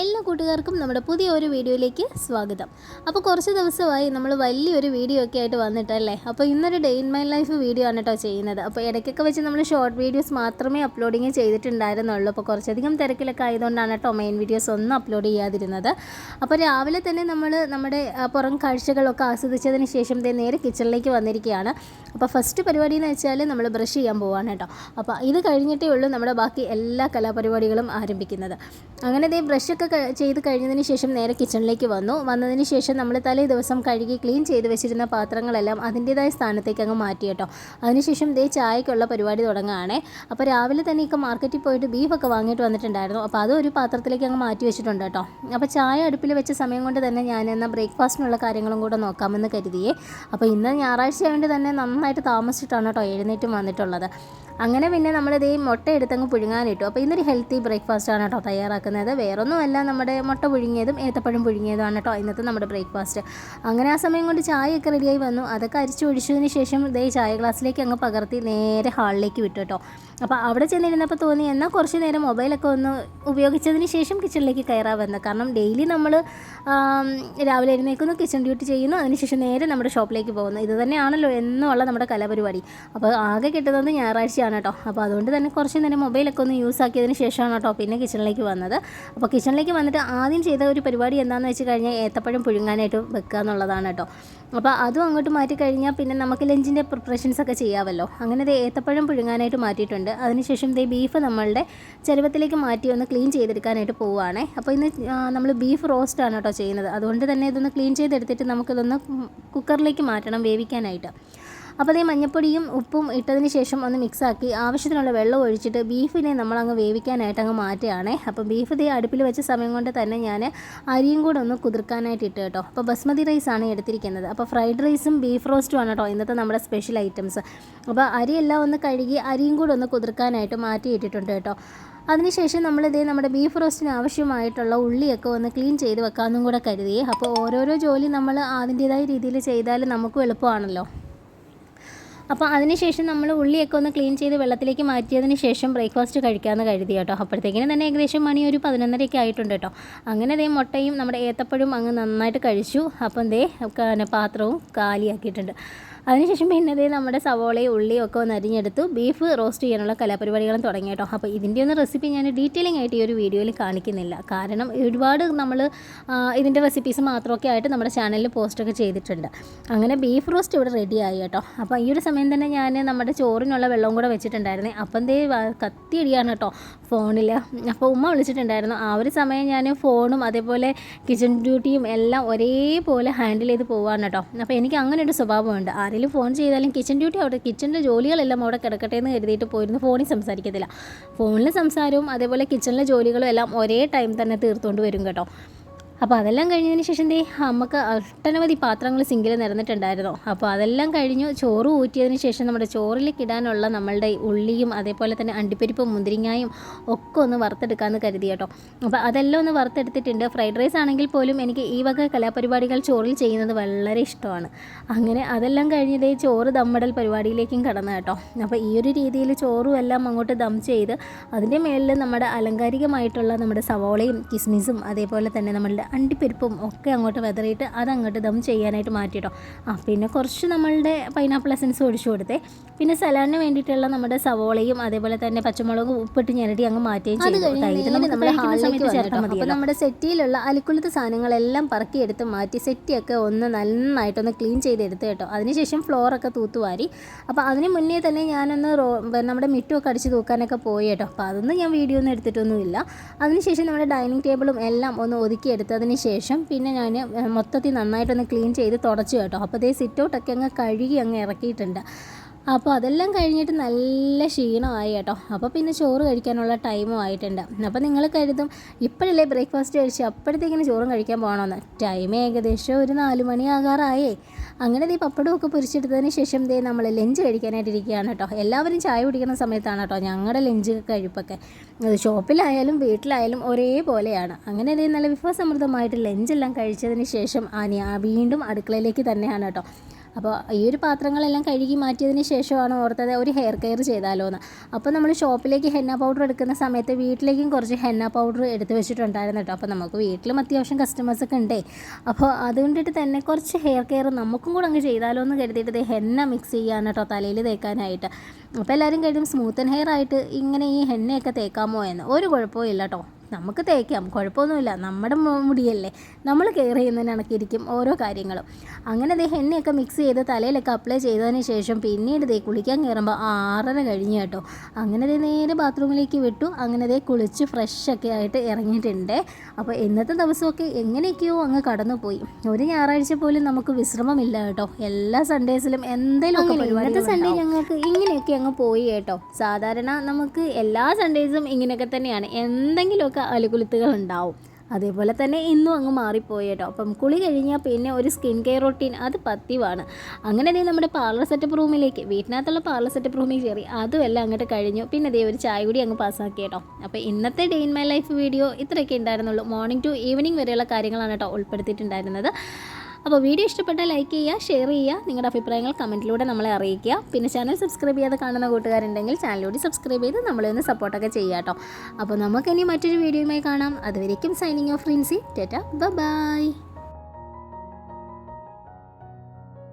എല്ലാ കൂട്ടുകാർക്കും നമ്മുടെ പുതിയ ഒരു വീഡിയോയിലേക്ക് സ്വാഗതം. അപ്പോൾ കുറച്ച് ദിവസമായി നമ്മൾ വലിയൊരു വീഡിയോ ഒക്കെ ആയിട്ട് വന്നിട്ടല്ലേ? അപ്പോൾ ഇന്നൊരു day in my life video ആണ് കേട്ടോ ചെയ്യുന്നത്. അപ്പോൾ ഇടയ്ക്കൊക്കെ വെച്ച് നമ്മൾ ഷോർട്ട് വീഡിയോസ് മാത്രമേ അപ്ലോഡിങ് ചെയ്തിട്ടുണ്ടായിരുന്നുള്ളൂ. അപ്പോൾ കുറച്ചധികം തിരക്കിലൊക്കെ ആയതുകൊണ്ടാണ് കേട്ടോ മെയിൻ വീഡിയോസ് ഒന്നും അപ്ലോഡ് ചെയ്യാതിരുന്നത്. അപ്പോൾ രാവിലെ തന്നെ നമ്മൾ നമ്മുടെ പുറം കാഴ്ചകളൊക്കെ ആസ്വദിച്ചതിന് ശേഷം ദേ നേരെ കിച്ചണിലേക്ക് വന്നിരിക്കുകയാണ്. അപ്പോൾ ഫസ്റ്റ് പരിപാടി എന്ന് വെച്ചാൽ നമ്മൾ ബ്രഷ് ചെയ്യാൻ പോവാണ് കേട്ടോ അപ്പോൾ ഇത് കഴിഞ്ഞിട്ടേ ഉള്ളൂ നമ്മുടെ ബാക്കി എല്ലാ കലാപരിപാടികളും ആരംഭിക്കുന്നത്. അങ്ങനെ ദേ ബ്രഷൊക്കെ ചെയ്ത് കഴിഞ്ഞതിന് ശേഷം നേരെ കിച്ചണിലേക്ക് വന്നു. വന്നതിന് ശേഷം നമ്മൾ തലേ ദിവസം കഴുകി ക്ലീൻ ചെയ്ത് വെച്ചിരുന്ന പാത്രങ്ങളെല്ലാം അതിന്റെതായ സ്ഥാനത്തേക്ക് അങ്ങ് മാറ്റി കേട്ടോ. അതിനുശേഷം ദേ ചായക്കുള്ള പരിപാടി തുടങ്ങുകയാണേ. അപ്പോൾ രാവിലെ തന്നെ ഒക്കെ മാർക്കറ്റിൽ പോയിട്ട് ബീഫൊക്കെ വാങ്ങിയിട്ട് വന്നിട്ടുണ്ടായിരുന്നു. അപ്പോൾ അതും ഒരു പാത്രത്തിലേക്ക് അങ്ങ് മാറ്റി വെച്ചിട്ടുണ്ട് കേട്ടോ. അപ്പോൾ ചായ അടുപ്പിൽ വെച്ച സമയം കൊണ്ട് തന്നെ ഞാൻ എന്നാൽ ബ്രേക്ക്ഫാസ്റ്റിനുള്ള കാര്യങ്ങളും കൂടെ നോക്കാമെന്ന് കരുതിയേ. അപ്പോൾ ഇന്ന് ഞായറാഴ്ച ആയതുകൊണ്ട് തന്നെ നന്നായിട്ട് താമസിച്ചിട്ടാണ് കേട്ടോ എഴുന്നേറ്റും വന്നിട്ടുള്ളത്. അങ്ങനെ പിന്നെ നമ്മളിത് മുട്ട എടുത്തങ്ങ് പുഴുങ്ങാനിട്ടു. അപ്പോൾ ഇന്നൊരു ഹെൽത്തി ബ്രേക്ക്ഫാസ്റ്റ് ആണ് കേട്ടോ തയ്യാറാക്കുന്നത്. വേറൊന്നുമല്ല നമ്മുടെ മുട്ട പുഴുങ്ങിയതും ഏത്തപ്പഴം പുഴുങ്ങിയതുമാണ് കേട്ടോ ഇന്നത്തെ നമ്മുടെ ബ്രേക്ക്ഫാസ്റ്റ്. അങ്ങനെ ആ സമയം കൊണ്ട് ചായയൊക്കെ റെഡിയായി വന്നു. അതൊക്കെ അരിച്ചു ഒഴിച്ചതിന് ശേഷം ഇതേ ചായ ഗ്ലാസ്സിലേക്ക് അങ്ങ് പകർത്തി നേരെ ഹാളിലേക്ക് വിട്ടു കേട്ടോ. അപ്പോൾ അവിടെ ചെന്നിരുന്നപ്പോൾ തോന്നി എന്നാൽ കുറച്ച് നേരം മൊബൈലൊക്കെ ഒന്ന് ഉപയോഗിച്ചതിന് ശേഷം കിച്ചണിലേക്ക് കയറാമെന്ന് കാരണം ഡെയിലി നമ്മൾ രാവിലെ എഴുന്നേക്കുന്നു കിച്ചൺ ഡ്യൂട്ടി ചെയ്യുന്നു അതിനുശേഷം നേരെ നമ്മുടെ ഷോപ്പിലേക്ക് പോകുന്നു. ഇത് തന്നെയാണല്ലോ എന്നുള്ള നമ്മുടെ കലാപരിപാടി. അപ്പോൾ ആകെ കിട്ടുന്നത് ഞായറാഴ്ചയാണ് കേട്ടോ. അപ്പോൾ അതുകൊണ്ട് തന്നെ കുറച്ച് നേരം മൊബൈലൊക്കെ ഒന്ന് യൂസ് ആക്കിയതിന് ശേഷമാണ് കേട്ടോ പിന്നെ കിച്ചണിലേക്ക് വന്നത്. അപ്പോൾ കിച്ചണിലേക്ക് വന്നിട്ട് ആദ്യം ചെയ്ത ഒരു പരിപാടി എന്താണെന്ന് വെച്ച് കഴിഞ്ഞാൽ ഏത്തപ്പഴം പുഴുങ്ങാനായിട്ട് വെക്കുക എന്നുള്ളതാണ് കേട്ടോ. അപ്പോൾ അതും അങ്ങോട്ട് മാറ്റി കഴിഞ്ഞാൽ പിന്നെ നമുക്ക് ലഞ്ചിന്റെ പ്രിപ്പറേഷൻസ് ഒക്കെ ചെയ്യാമല്ലോ അങ്ങനെ ഇത് ഏത്തപ്പഴം പുഴുങ്ങാനായിട്ട് മാറ്റിയിട്ടുണ്ട്. അതിനുശേഷം ദേ ബീഫ് നമ്മളുടെ ചരുവത്തിലേക്ക് മാറ്റി ഒന്ന് ക്ലീൻ ചെയ്തെടുക്കാനായിട്ട് പോവുകയാണേ അപ്പോൾ ഇന്ന് നമ്മൾ ബീഫ് റോസ്റ്റ് ആണ് കേട്ടോ ചെയ്യുന്നത്. അതുകൊണ്ട് തന്നെ ഇതൊന്ന് ക്ലീൻ ചെയ്തെടുത്തിട്ട് നമുക്കിതൊന്ന് കുക്കറിലേക്ക് മാറ്റണം വേവിക്കാനായിട്ട്. അപ്പോൾ അതേ മഞ്ഞപ്പൊടിയും ഉപ്പും ഇട്ടതിന് ശേഷം ഒന്ന് മിക്സാക്കി ആവശ്യത്തിനുള്ള വെള്ളം ഒഴിച്ചിട്ട് ബീഫിനെ നമ്മൾ നമ്മളങ്ങ് വേവിക്കാനായിട്ട് അങ്ങ് മാറ്റുകയാണേ. അപ്പോൾ ബീഫ് ദേ അടുപ്പിൽ വെച്ച സമയം കൊണ്ട് തന്നെ ഞാൻ അരിയും കൂടെ ഒന്ന് കുതിർക്കാനായിട്ട് ഇട്ട് കേട്ടോ. അപ്പോൾ ബസ്മതി റൈസ് ആണ് എടുത്തിരിക്കുന്നത്. അപ്പോൾ ഫ്രൈഡ് റൈസും ബീഫ് റോസ്റ്റും ആണ് കേട്ടോ ഇന്നത്തെ നമ്മുടെ സ്പെഷ്യൽ ഐറ്റംസ് അപ്പോൾ അരിയെല്ലാം ഒന്ന് കഴുകി അരിയും കൂടെ ഒന്ന് കുതിർക്കാനായിട്ട് മാറ്റി ഇട്ടിട്ടുണ്ട് കേട്ടോ. അതിനുശേഷം നമ്മളിതേ നമ്മുടെ ബീഫ് റോസ്റ്റിന് ആവശ്യമായിട്ടുള്ള ഉള്ളിയൊക്കെ ഒന്ന് ക്ലീൻ ചെയ്ത് വെക്കാമെന്നും കൂടെ കരുതിയേ. അപ്പോൾ ഓരോരോ ജോലി നമ്മൾ അതിന്റേതായ രീതിയിൽ ചെയ്താൽ നമുക്കും എളുപ്പമാണല്ലോ. അപ്പോൾ അതിനുശേഷം നമ്മൾ ഉള്ളിയൊക്കെ ഒന്ന് ക്ലീൻ ചെയ്ത് വെള്ളത്തിലേക്ക് മാറ്റിയതിന് ശേഷം ബ്രേക്ക്ഫാസ്റ്റ് കഴിക്കാമെന്ന് കരുതി കേട്ടോ. അപ്പോഴത്തേക്കിനും തന്നെ ഏകദേശം മണി ഒരു പതിനൊന്നരയൊക്കെ ആയിട്ടുണ്ട് കേട്ടോ. അങ്ങനെ ദേ മുട്ടയും നമ്മുടെ ഏത്തപ്പഴവും അങ്ങ് നന്നായിട്ട് കഴിച്ചു. അപ്പം ദേ പാത്രവും കാലിയാക്കിയിട്ടുണ്ട്. അതിനുശേഷം പിന്നെ ദേ നമ്മുടെ സവോളയും ഉള്ളിയും ഒക്കെ ഒന്ന് അരിഞ്ഞെടുത്തു. ബീഫ് റോസ്റ്റ് ചെയ്യാനുള്ള കലാപരിപാടികളും തുടങ്ങി കേട്ടോ അപ്പോൾ ഇതിന്റെ ഒന്ന് റെസിപ്പി ഞാൻ ഡീറ്റെയിലിംഗ് ആയിട്ട് ഈ ഒരു വീഡിയോയിൽ കാണിക്കുന്നില്ല. കാരണം ഒരുപാട് നമ്മൾ ഇതിന്റെ റെസിപ്പീസ് മാത്രമൊക്കെ ആയിട്ട് നമ്മുടെ ചാനലിൽ പോസ്റ്റൊക്കെ ചെയ്തിട്ടുണ്ട്. അങ്ങനെ ബീഫ് റോസ്റ്റ് ഇവിടെ റെഡി ആയി കേട്ടോ. അപ്പോൾ ഈ ഒരു സമയം തന്നെ ഞാൻ നമ്മുടെ ചോറിനുള്ള വെള്ളവും കൂടെ വെച്ചിട്ടുണ്ടായിരുന്നേ. അപ്പം ദേ കത്തിയടിയാണ് കേട്ടോ ഫോണിൽ അപ്പോൾ ഉമ്മ വിളിച്ചിട്ടുണ്ടായിരുന്നു. ആ ഒരു സമയം ഞാൻ ഫോണും അതേപോലെ കിച്ചൺ ഡ്യൂട്ടിയും എല്ലാം ഒരേപോലെ ഹാൻഡിൽ ചെയ്ത് പോവാണ് കേട്ടോ. അപ്പോൾ എനിക്ക് അങ്ങനെ ഒരു സ്വഭാവമുണ്ട്. ആരെങ്കിലും ഫോൺ ചെയ്താലും കിച്ചൺ ഡ്യൂട്ടി അവിടെ കിച്ചണിന്റെ ജോലികളെല്ലാം അവിടെ കിടക്കട്ടെ എന്ന് കരുതിയിട്ട് പോയിരുന്നു. ഫോണിൽ സംസാരിക്കത്തില്ല. ഫോണിൽ സംസാരവും അതേപോലെ കിച്ചണിലെ ജോലികളും എല്ലാം ഒരേ ടൈം തന്നെ തീർത്തുകൊണ്ട് വരും കേട്ടോ. അപ്പോൾ അതെല്ലാം കഴിഞ്ഞതിന് ശേഷം ദേ നമുക്ക് ഒട്ടനവധി പാത്രങ്ങൾ സിങ്കിൽ നിറഞ്ഞിട്ടുണ്ടായിരുന്നു അപ്പോൾ അതെല്ലാം കഴിഞ്ഞു ചോറ് ഊറ്റിയതിന് ശേഷം നമ്മുടെ ചോറിലേക്ക് ഇടാനുള്ള നമ്മളുടെ ഉള്ളിയും അതേപോലെ തന്നെ അണ്ടിപ്പരിപ്പും മുന്തിരിങ്ങായും ഒക്കെ ഒന്ന് വറുത്തെടുക്കാമെന്ന് കരുതി കേട്ടോ. അപ്പോൾ അതെല്ലാം ഒന്ന് വറുത്തെടുത്തിട്ടുണ്ട്. ഫ്രൈഡ് റൈസ് ആണെങ്കിൽ പോലും എനിക്ക് ഈ വക കലാപരിപാടികൾ ചോറിൽ ചെയ്യുന്നത് വളരെ ഇഷ്ടമാണ്. അങ്ങനെ അതെല്ലാം കഴിഞ്ഞതേ ചോറ് ദമ്മടൽ പരിപാടിയിലേക്കും കടന്നു കേട്ടോ. അപ്പോൾ ഈ ഒരു രീതിയിൽ ചോറും എല്ലാം അങ്ങോട്ട് ദം ചെയ്ത് അതിന്റെ മേളിൽ നമ്മുടെ അലങ്കാരികമായിട്ടുള്ള നമ്മുടെ സവോളയും കിസ്മിസും അതേപോലെ തന്നെ നമ്മളുടെ അണ്ടിപ്പരിപ്പും ഒക്കെ അങ്ങോട്ട് വെതറിയിട്ട് അതങ്ങോട്ട് ദം ചെയ്യാനായിട്ട് മാറ്റിയിട്ടോ. ആ പിന്നെ കുറച്ച് നമ്മളുടെ പൈനാപ്പിൾ എസൻസ് ഒഴിച്ചു കൊടുത്തേ. പിന്നെ സലാഡിന് വേണ്ടിയിട്ടുള്ള നമ്മുടെ സവോളയും അതേപോലെ തന്നെ പച്ചമുളകും ഉപ്പിട്ട് ഞെരടി അങ്ങ് മാറ്റുകയും ചെയ്തു. ചേർത്താൽ മതി നമ്മുടെ സെറ്റിയിലുള്ള അലിക്കുളത്ത് സാധനങ്ങളെല്ലാം പറക്കിയെടുത്ത് മാറ്റി സെറ്റിയൊക്കെ ഒന്ന് നന്നായിട്ടൊന്ന് ക്ലീൻ ചെയ്തെടുത്ത് കേട്ടോ. അതിനുശേഷം ഫ്ലോറൊക്കെ തൂത്തുവാരി. അപ്പോൾ അതിന് മുന്നേ തന്നെ ഞാനൊന്ന് റോ നമ്മുടെ മിറ്റുമൊക്കെ അടിച്ച് തൂക്കാനൊക്കെ പോയി കേട്ടോ. അപ്പോൾ അതൊന്നും ഞാൻ വീഡിയോ ഒന്നും എടുത്തിട്ടൊന്നുമില്ല. അതിനുശേഷം നമ്മുടെ ഡൈനിങ് ടേബിളും എല്ലാം ഒന്ന് ഒതുക്കി എടുത്തതിന് ശേഷം പിന്നെ ഞാൻ മൊത്തത്തിൽ നന്നായിട്ടൊന്ന് ക്ലീൻ ചെയ്ത് തുടച്ചു കേട്ടോ. അപ്പോൾ അതേ സിറ്റൗട്ടൊക്കെ അങ്ങ് കഴുകി അങ്ങ് ഇറക്കിയിട്ടുണ്ട്. അപ്പോൾ അതെല്ലാം കഴിഞ്ഞിട്ട് നല്ല ക്ഷീണമായി കേട്ടോ. അപ്പോൾ പിന്നെ ചോറ് കഴിക്കാനുള്ള ടൈമും ആയിട്ടുണ്ട്. അപ്പോൾ നിങ്ങൾ കരുതും ഇപ്പോഴല്ലേ ബ്രേക്ക്ഫാസ്റ്റ് കഴിച്ച്? അപ്പോഴത്തേക്കിന് ചോറും കഴിക്കാൻ പോകണമെന്ന്. ടൈം ഏകദേശം ഒരു നാല് മണിയാകാറായേ. അങ്ങനെ ദേ പപ്പടമൊക്കെ പൊരിച്ചെടുത്തതിന് ശേഷം ദേ നമ്മൾ ലഞ്ച് കഴിക്കാനായിട്ടിരിക്കുകയാണ് കേട്ടോ. എല്ലാവരും ചായ കുടിക്കുന്ന സമയത്താണ് കേട്ടോ ഞങ്ങളുടെ ലഞ്ച് കഴിപ്പൊക്കെ. ഷോപ്പിലായാലും വീട്ടിലായാലും ഒരേപോലെയാണ്. അങ്ങനെ ദേ നല്ല വിഭവസമൃദ്ധമായിട്ട് ലഞ്ചെല്ലാം കഴിച്ചതിന് ശേഷം ആ വീണ്ടും അടുക്കളയിലേക്ക് തന്നെയാണ് കേട്ടോ. അപ്പോൾ ഈ ഒരു പാത്രങ്ങളെല്ലാം കഴുകി മാറ്റിയതിന് ശേഷമാണ് ഓർത്തത് ഒരു ഹെയർ കെയർ ചെയ്താലോ എന്ന് അപ്പോൾ നമ്മൾ ഷോപ്പിലേക്ക് ഹെന്ന പൗഡർ എടുക്കുന്ന സമയത്ത് വീട്ടിലേക്കും കുറച്ച് ഹെന്ന പൗഡർ എടുത്ത് വെച്ചിട്ടുണ്ടായിരുന്നു കേട്ടോ. അപ്പോൾ നമുക്ക് വീട്ടിലും അത്യാവശ്യം കസ്റ്റമേഴ്സ് ഒക്കെ ഉണ്ടേ. അപ്പോൾ അതുകൊണ്ടിട്ട് തന്നെ കുറച്ച് ഹെയർ കെയർ നമുക്കും കൂടെ അങ്ങ് ചെയ്താലോ എന്ന് കരുതിയിട്ട് ഹെന്ന മിക്സ് ചെയ്യാൻ കേട്ടോ തലയിൽ തേക്കാനായിട്ട്. അപ്പോൾ എല്ലാവരും കഴിയും സ്മൂത്തൻ ഹെയർ ആയിട്ട് ഇങ്ങനെ ഈ ഹെന്നയൊക്കെ തേക്കാമോ എന്ന്. ഒരു കുഴപ്പവും ഇല്ല കേട്ടോ. നമുക്ക് തേക്കാം കുഴപ്പമൊന്നുമില്ല. നമ്മുടെ മുടിയല്ലേ? നമ്മൾ കെയർ ചെയ്യുന്നതിന് കണക്കിരിക്കും ഓരോ കാര്യങ്ങളും. അങ്ങനെ ദേ എണ്ണയൊക്കെ മിക്സ് ചെയ്ത് തലയിലൊക്കെ അപ്ലൈ ചെയ്തതിന് ശേഷം പിന്നീട് ദേ കുളിക്കാൻ കയറുമ്പോൾ ആറര കഴിഞ്ഞ് കേട്ടോ. അങ്ങനെ ദേ നേരെ ബാത്റൂമിലേക്ക് വിട്ടു. അങ്ങനെ ദേ കുളിച്ച് ഫ്രഷൊക്കെ ആയിട്ട് ഇറങ്ങിയിട്ടുണ്ട്. അപ്പോൾ ഇന്നത്തെ ദിവസമൊക്കെ എങ്ങനെയൊക്കെയോ അങ്ങ് കടന്നുപോയി. ഒരു ഞായറാഴ്ച പോലും നമുക്ക് വിശ്രമമില്ല കേട്ടോ. എല്ലാ സൺഡേസിലും എന്തെങ്കിലും ഇന്നത്തെ സൺഡേ ഞങ്ങൾക്ക് ഇങ്ങനെയൊക്കെ അങ്ങ് പോയി കേട്ടോ. സാധാരണ നമുക്ക് എല്ലാ സൺഡേസും ഇങ്ങനെയൊക്കെ തന്നെയാണ്. എന്തെങ്കിലുമൊക്കെ അലുകുലുത്തുകൾ ഉണ്ടാവും. അതേപോലെ തന്നെ ഇന്നും അങ്ങ് മാറിപ്പോയി കേട്ടോ. അപ്പം കുളി കഴിഞ്ഞാൽ പിന്നെ ഒരു സ്കിൻ കെയർ റൊട്ടീൻ അത് പത്തിവാണ് അങ്ങനെ ദേ നമ്മുടെ പാർലർ സെറ്റപ്പ് റൂമിലേക്ക് വീട്ടിനകത്തുള്ള പാർലർ സെറ്റപ്പ് റൂമിൽ കയറി അതും എല്ലാം അങ്ങോട്ട് കഴിഞ്ഞു. പിന്നെ ദേ ഒരു ചായ കൂടി അങ്ങ് പാസ്സാക്കി കേട്ടോ. അപ്പോൾ ഇന്നത്തെ day in my life video ഇത്രയൊക്കെ ഉണ്ടായിരുന്നുള്ളൂ. മോർണിംഗ് ടു ഈവനിങ് വരെയുള്ള കാര്യങ്ങളാണ് കേട്ടോ ഉൾപ്പെടുത്തിയിട്ടുണ്ടായിരുന്നത്. അപ്പോൾ വീഡിയോ ഇഷ്ടപ്പെട്ടാൽ ലൈക്ക് ചെയ്യുക ഷെയർ ചെയ്യുക നിങ്ങളുടെ അഭിപ്രായങ്ങൾ കമന്റിലൂടെ നമ്മളെ അറിയിക്കുക. പിന്നെ ചാനൽ സബ്സ്ക്രൈബ് ചെയ്യാതെ കാണുന്ന കൂട്ടുകാരുണ്ടെങ്കിൽ ചാനലിലൂടെ സബ്സ്ക്രൈബ് ചെയ്ത് നമ്മളെ ഒന്ന് സപ്പോർട്ടൊക്കെ ചെയ്യുക കേട്ടോ. അപ്പോൾ നമുക്കിനി മറ്റൊരു വീഡിയോയുമായി കാണാം. അതുവരേക്കും സൈനിങ് ഓഫ് റിൻസി ടെറ്റ ബൈ